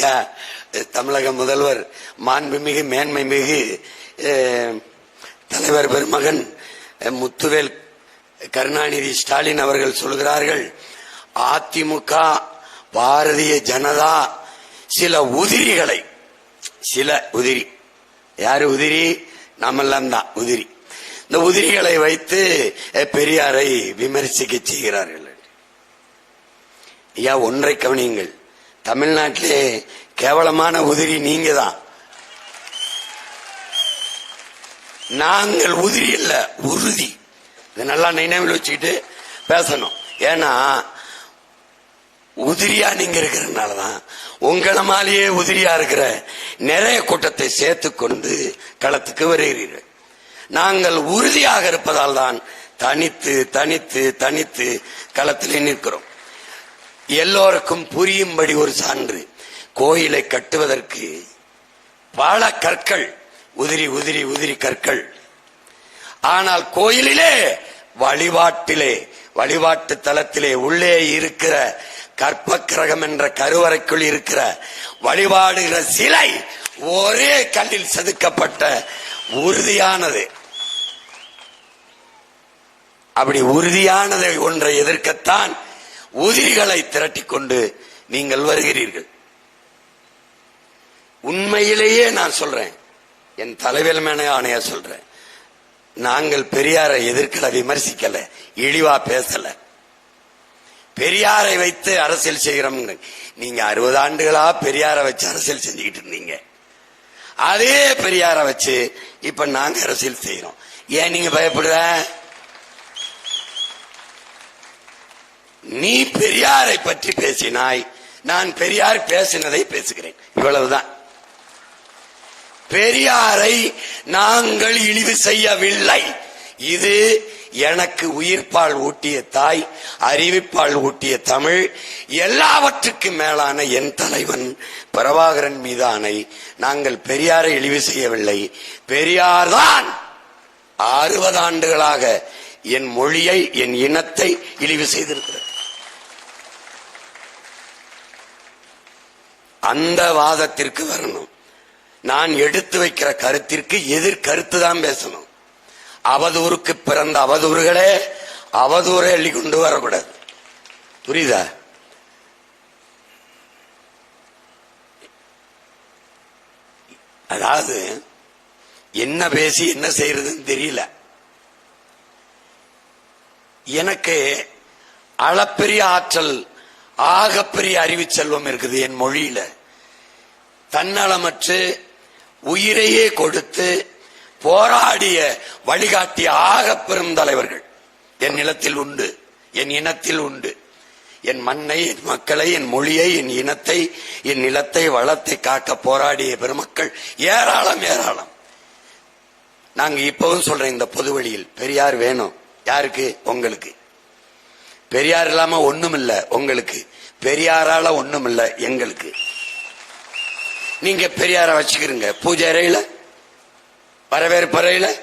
ஐயா தமிழக முதல்வர் மாண்புமிகு மேன்மை மிகு தலைவர் பெருமகன் முத்துவேல் கருணாநிதி ஸ்டாலின் அவர்கள் சொல்கிறார்கள் அதிமுக பாரதிய ஜனதா சில உதிரிகளை சில உதிரி. யாரு உதிரி? நாமெல்லாம் தான் உதிரி. இந்த உதிரிகளை வைத்து பெரியாரை விமர்சிக்க செய்கிறார்கள். ஐயா ஒன்றை கவனியுங்கள். தமிழ்நாட்டிலே கேவலமான உதிரி நீங்க தான் நாங்கள் உதிரி இல்ல உறுதி. இதை நல்லா நினைவில் வச்சுக்கிட்டு பேசணும். ஏன்னா உதிரியா நீங்க இருக்கிறதுனால தான் உங்களை மாலேயே உதிரியா இருக்கிற நிறைய கூட்டத்தை சேர்த்து கொண்டு களத்துக்கு வருகிறீர்கள். நாங்கள் உறுதியாக இருப்பதால் தான் தனித்து தனித்து தனித்து களத்திலே நிற்கிறோம். எல்லோருக்கும் புரியும்படி ஒரு சான்று. கோயிலை கட்டுவதற்கு பல கற்கள் உதிரி உதிரி உதிரி கற்கள். ஆனால் கோயிலிலே வழிபாட்டிலே வழிபாட்டு தலத்திலே உள்ளே இருக்கிற கற்பக்கிரகம் என்ற கருவறைக்குள் இருக்கிற வழிபாடுகிற சிலை ஒரே கல்லில் செதுக்கப்பட்ட உறுதியானது. அப்படி உறுதியானதை ஒன்றை எதிர்க்கத்தான் உதிரிகளை திரட்டி கொண்டு நீங்கள் வருகிறீர்கள். உண்மையிலேயே நான் சொல்றேன். என் தலைவர் மேன ஆணையா சொல்றேன். நாங்கள் பெரியாரை எதிர்க்கல விமர்சிக்கல இழிவா பேசல. பெரியாரை வைத்து அரசியல் செய்கிறோம் நீங்க அறுபது ஆண்டுகளா பெரியாரை வச்சு அரசியல் செஞ்சுக்கிட்டு இருந்தீங்க. அதே பெரியாரை வச்சு இப்ப நாங்க அரசியல் செய்யறோம் ஏன் நீங்க பயப்படுற? நீ பெரியாரை பற்றி பேசினாய். நான் பெரியார் பேசினதை பேசுகிறேன். இவ்வளவுதான். பெரியாரை நாங்கள் இழிவு செய்யவில்லை. இது எனக்கு உயிர்ப்பால் ஊட்டிய தாய் அறிவிப்பால் ஊட்டிய தமிழ் எல்லாவற்றுக்கும் மேலான என் தலைவன் பிரபாகரன் மீதானை நாங்கள் பெரியாரை இழிவு செய்யவில்லை. பெரியார்தான் அறுபது ஆண்டுகளாக என் மொழியை என் இனத்தை இழிவு செய்திருக்கிறது. அந்த வாதத்திற்கு வரணும். நான் எடுத்து வைக்கிற கருத்திற்கு எதிர் கருத்து தான் பேசணும். அவதூறுக்கு பிறந்த அவதூறுகளே அவதூறை அள்ளி கொண்டு வரக்கூடாது. புரியுதா? அதாவது என்ன பேசி என்ன செய்யறதுன்னு தெரியல. எனக்கு அளப்பெரிய ஆற்றல் ஆகப்பெரிய அறிவு செல்வம் இருக்குது என் மொழியில. தன்னலமற்று உயிரையே கொடுத்து போராடிய வழிகாட்டிய ஆக பெரும் தலைவர்கள் என் நிலத்தில் உண்டு என் இனத்தில் உண்டு. என் மண்ணை என் மக்களை என் மொழியை என் இனத்தை என் நிலத்தை வளத்தை காக்க போராடிய பெருமக்கள் ஏராளம் ஏராளம். நாங்க இப்பவும் சொல்றேன் இந்த பொது வழியில் பெரியார் வேணும். யாருக்கு? உங்களுக்கு பெரியார் இல்லாம ஒண்ணும் இல்ல உங்களுக்கு. பெரியாரால ஒண்ணும் இல்ல எங்களுக்கு. நீங்க பெரியார வச்சுக்கிறீங்க பூஜை அறையில வரவேற்பு அறையில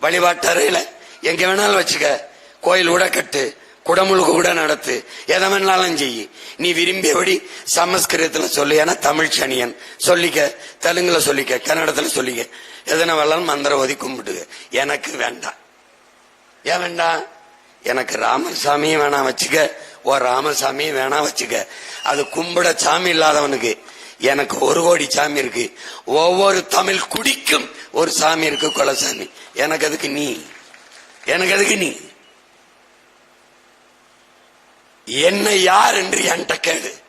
வழிபாட்டு அறையில எங்க வேணாலும் வச்சுக்க. கோயில் கூட கட்டு குடமுழுக்கு கூட நடத்து எதை வேணாலும் செய்யி நீ விரும்பியபடி சமஸ்கிருதத்துல சொல்லு. ஏன்னா தமிழ் சனியன். சொல்லிக்க தெலுங்குல சொல்லிக்க கன்னடத்துல சொல்லிக்க. எதனா வேணாலும் மந்திரம் ஒதி கும்பிட்டுக்க. எனக்கு வேண்டாம். ஏன் வேண்டாம்? எனக்கு ராமசாமியும் வேணாம் வச்சுக்க. ஓ ராமசாமியும் வேணாம் வச்சுக்க. அது கும்பிட சாமி இல்லாதவனுக்கு எனக்கு ஒரு கோடி சாமி இருக்கு. ஒவ்வொரு தமிழ் குடிக்கும் ஒரு சாமி இருக்கு குலசாமி. எனக்கு அதுக்கு நீ? எனக்கு அதுக்கு நீ? என்ன யார் என்று என்கிட்ட கேடு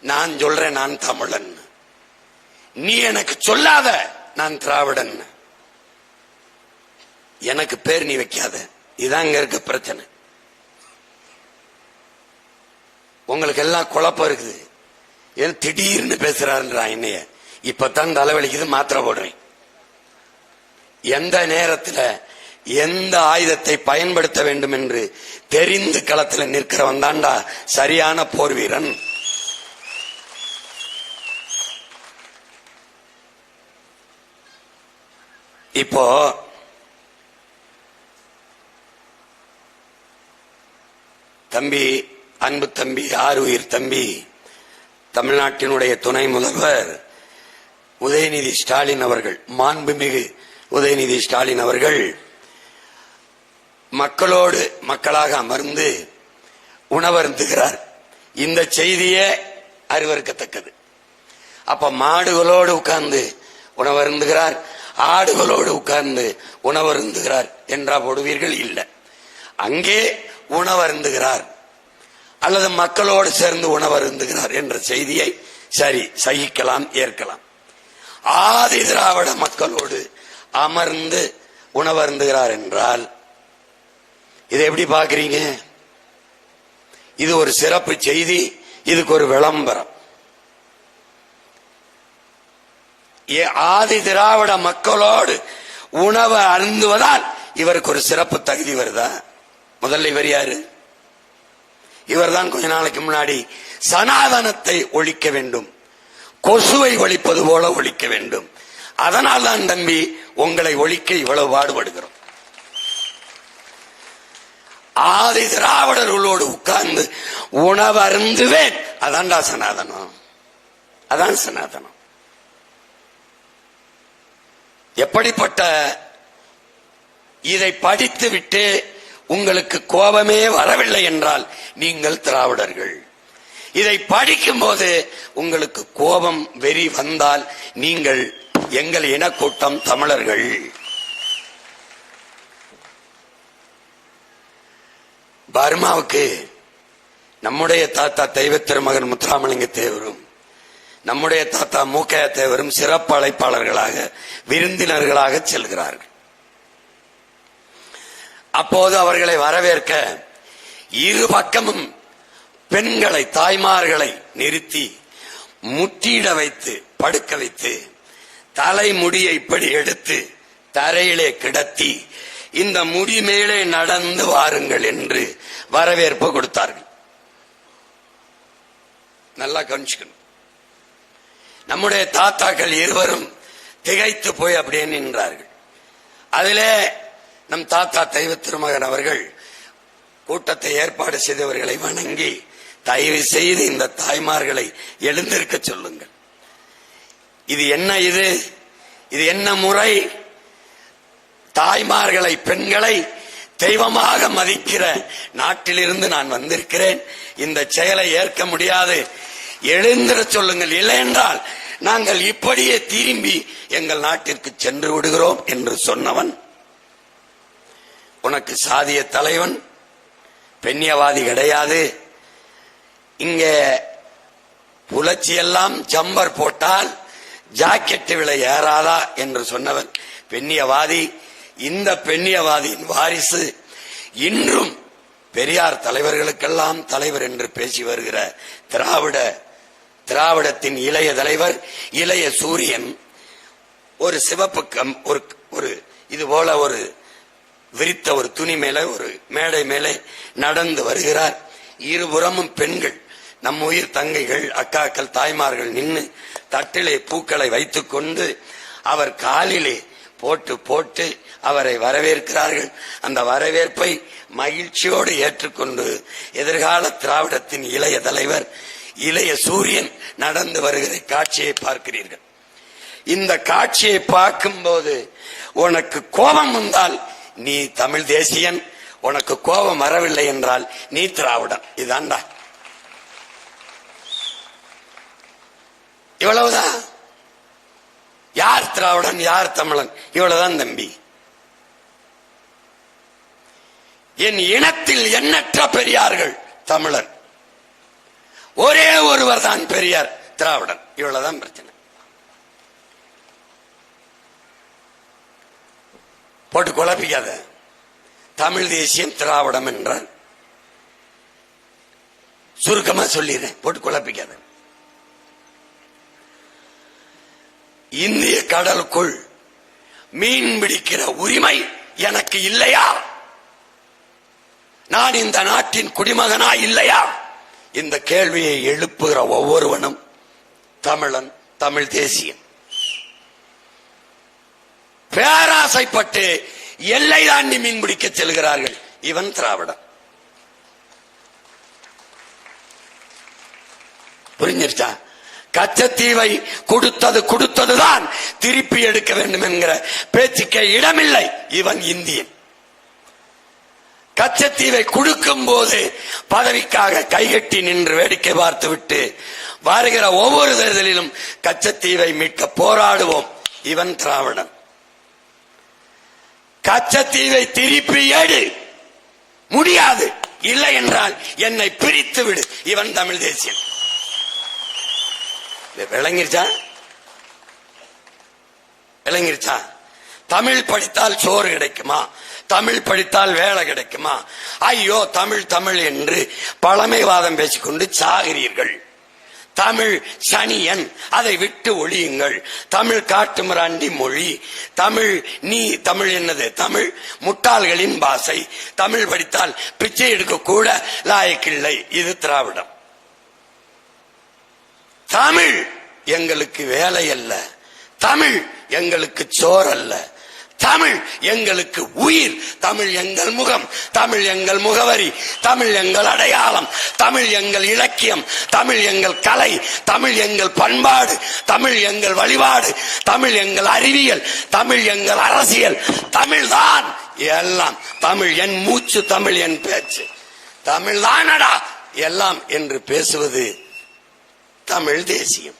நான் சொல்றேன் நான் தமிழன். நீ எனக்கு சொல்லாத நான் திராவிடன். எனக்கு பேர் நீ வைக்காத. இதாங்க இருக்க பிரச்சனை. உங்களுக்கு எல்லாம் குழப்பம் இருக்குது. ஏன் திடீர்னு பேசுறாருன்றா என்னைய. இப்பதான் தலைவலிக்குது மாத்திரை போடுறேன். எந்த நேரத்தில் எந்த ஆயுதத்தை பயன்படுத்த வேண்டும் என்று தெரிந்து களத்தில் நிற்கிறவன் தாண்டா சரியான போர் வீரன். இப்போ தம்பி அன்பு தம்பி ஆறு உயிர் தம்பி? தமிழ்நாட்டினுடைய துணை முதல்வர் உதயநிதி ஸ்டாலின் அவர்கள் மாண்புமிகு உதயநிதி ஸ்டாலின் அவர்கள் மக்களோடு மக்களாக அமர்ந்து உணவருந்துகிறார். இந்த செய்தியே அறிவறுக்கத்தக்கது. அப்ப மாடுகளோடு உட்கார்ந்து உணவருந்துகிறார் ஆடுகளோடு உட்கார்ந்து உணவருந்துகிறார் என்றா போடுவீர்கள்? இல்லை. அங்கே உணவருந்துகிறார். அல்லது மக்களோடு சேர்ந்து உணவருந்துகிறார் என்ற செய்தியை சரி சகிக்கலாம் ஏற்கலாம். ஆதி திராவிட மக்களோடு அமர்ந்து உணவருந்துகிறார் என்றால் இதை எப்படி பாக்குறீங்க இது ஒரு சிறப்பு செய்தி இதுக்கு ஒரு விளம்பரம். ஏ- ஆதி திராவிட மக்களோடு உணவு அருந்துவதால் இவருக்கு ஒரு சிறப்பு தகுதி வருதா? முதல்ல இவர் யாரு? இவர்தான் கொஞ்ச நாளைக்கு முன்னாடி சனாதனத்தை ஒழிக்க வேண்டும். கொசுவை ஒழிப்பது போல ஒழிக்க வேண்டும். அதனால் தான் தம்பி உங்களை ஒழிக்க இவ்வளவு பாடுபடுகிறோம். ஆதி திராவிடர்களோடு உட்கார்ந்து உணவு அருந்துவேன். அதான்டா சனாதனம். அதான் சனாதனம். எப்படிப்பட்ட இதை படித்து விட்டு உங்களுக்கு கோபமே வரவில்லை என்றால் நீங்கள் திராவிடர்கள். இதை படிக்கும் போது உங்களுக்கு கோபம் வெறி வந்தால் நீங்கள் எங்கள் இனக்கூட்டம் தமிழர்கள். பர்மாவுக்கு நம்முடைய தாத்தா தெய்வ திருமகன் முத்துராமலிங்க தேவரும் நம்முடைய தாத்தா மூக்க தேவரும் சிறப்பு அழைப்பாளர்களாக விருந்தினர்களாக செல்கிறார்கள். அப்போது அவர்களை வரவேற்க இரு பக்கமும் பெண்களை தாய்மார்களை நிறுத்தி முட்டியிட வைத்து படுக்க வைத்து தலைமுடியை இப்படி எடுத்து தரையிலே கிடத்தி இந்த முடி மேலே நடந்து வாருங்கள் என்று வரவேற்பு கொடுத்தார்கள். நல்லா கவனிச்சுக்கணும். நம்முடைய தாத்தாக்கள் இருவரும் திகைத்து போய் அப்படியே நின்றார்கள். அதிலே நம் தாத்தா தெய்வ திருமகன் அவர்கள் கூட்டத்தை ஏற்பாடு செய்தவர்களை வணங்கி தயவு செய்து இந்த தாய்மார்களை எழுந்திருக்க சொல்லுங்கள். இது என்ன இது? இது என்ன முறை? தாய்மார்களை பெண்களை தெய்வமாக மதிக்கிற நாட்டிலிருந்து நான் வந்திருக்கிறேன். இந்த செயலை ஏற்க முடியாது. எழுந்திர சொல்லுங்கள். இல்லையென்றால் நாங்கள் இப்படியே திரும்பி எங்கள் நாட்டிற்கு சென்று விடுகிறோம் என்று சொன்னவன் உனக்கு சாதிய தலைவன் பெண்ணியவாதி கிடையாது. இங்க புலச்சி எல்லாம் ஜம்பர் போட்டால் ஜாக்கெட்டு விலை ஏறாதா என்று சொன்னவன் பெண்ணியவாதி. இந்த பெண்ணியவாதியின் வாரிசு இன்றும் பெரியார் தலைவர்களுக்கெல்லாம் தலைவர் என்று பேசி வருகிற திராவிட திராவிடத்தின் இளைய தலைவர் இளைய சூரியன் ஒரு சிவப்பு கம் ஒரு ஒரு இது போல ஒரு விரித்த ஒரு துணி மேல ஒரு மேடை மேலே நடந்து வருகிறார். இருபுறமும் பெண்கள். நம் உயிர் தங்கைகள் அக்காக்கள் தாய்மார்கள் நின்று தட்டிலே பூக்களை வைத்துக் கொண்டு அவர் காலிலே போட்டு போட்டு அவரை வரவேற்கிறார்கள். அந்த வரவேற்பை மகிழ்ச்சியோடு ஏற்றுக்கொண்டு எதிர்கால திராவிடத்தின் இளைய தலைவர் இளைய சூரியன் நடந்து வருகிற காட்சியை பார்க்கிறீர்கள். இந்த காட்சியை பார்க்கும்போது உனக்கு கோபம் வந்தால் நீ தமிழ் தேசியன் உனக்கு கோபம் வரவில்லை என்றால் நீ திராவிடன். இதான்டா இவ்வளவுதான். யார் திராவிடன் யார் தமிழன்? இவ்வளவுதான் தம்பி. என் இனத்தில் எண்ணற்ற பெரியார்கள் தமிழர். ஒரே ஒருவர் தான் பெரியார் திராவிடன். இவ்வளவுதான் பிரச்சனை. போட்டு குழப்பிக்காத. தமிழ் தேசியம் திராவிடம் என்றால் சுருக்கமா சொல்லிடுறேன். போட்டு குழப்பிக்காத. இந்திய கடலுக்குள் மீன் பிடிக்கிற உரிமை எனக்கு இல்லையா? நான் இந்த நாட்டின் குடிமகனா இல்லையா? இந்த கேள்வியை எழுப்புகிற ஒவ்வொருவனும் தமிழன் தமிழ் தேசியன். பேர பேராசைப்பட்டு எல்லை தாண்டி மீன் பிடிக்க செல்கிறார்கள். இவன் திராவிடன் புரிஞ்சிருச்சா? கச்சத்தீவை கொடுத்தது கொடுத்ததுதான் திருப்பி எடுக்க வேண்டும் என்கிற பேச்சுக்கே இடமில்லை. இவன் இந்தியன். கச்சத்தீவை கொடுக்கும் போது பதவிக்காக கைகட்டி நின்று வேடிக்கை பார்த்துவிட்டு வருகிற ஒவ்வொரு தேர்தலிலும் கச்சத்தீவை மீட்க போராடுவோம். இவன் திராவிடன். கச்சத்தீவை திருப்பி எடு. முடியாது. இல்லை என்றால் என்னை பிரித்து விடு. இவன் தமிழ் தேசியன். விளங்கிருச்சா? விளங்கிருச்சா? தமிழ் படித்தால் சோறு கிடைக்குமா? தமிழ் படித்தால் வேலை கிடைக்குமா? ஐயோ தமிழ் தமிழ் என்று பழமைவாதம் பேசிக்கொண்டு சாகிறீர்கள். தமிழ் சனியன். அதை விட்டு ஒழியுங்கள். தமிழ் காட்டுமிராண்டி மொழி. தமிழ் நீ தமிழ் என்னது? தமிழ் முட்டாள்களின் பாசை தமிழ் படித்தால் பிச்சை எடுக்க கூட லாயக்கில்லை. இது திராவிடம். தமிழ் எங்களுக்கு வேலை அல்ல தமிழ் எங்களுக்கு சோறல்ல. தமிழ் எங்களுக்கு உயிர் தமிழ் எங்கள் முகம் தமிழ் எங்கள் முகவரி தமிழ் எங்கள் அடையாளம் தமிழ் எங்கள் இலக்கியம் தமிழ் எங்கள் கலை தமிழ் எங்கள் பண்பாடு தமிழ் எங்கள் வழிபாடு தமிழ் எங்கள் அறிவியல் தமிழ் எங்கள் அரசியல் தமிழ்தான் எல்லாம் தமிழ் என் மூச்சு தமிழ் என் பேச்சு. தமிழ்தானடா எல்லாம் என்று பேசுவது தமிழ் தேசியம்.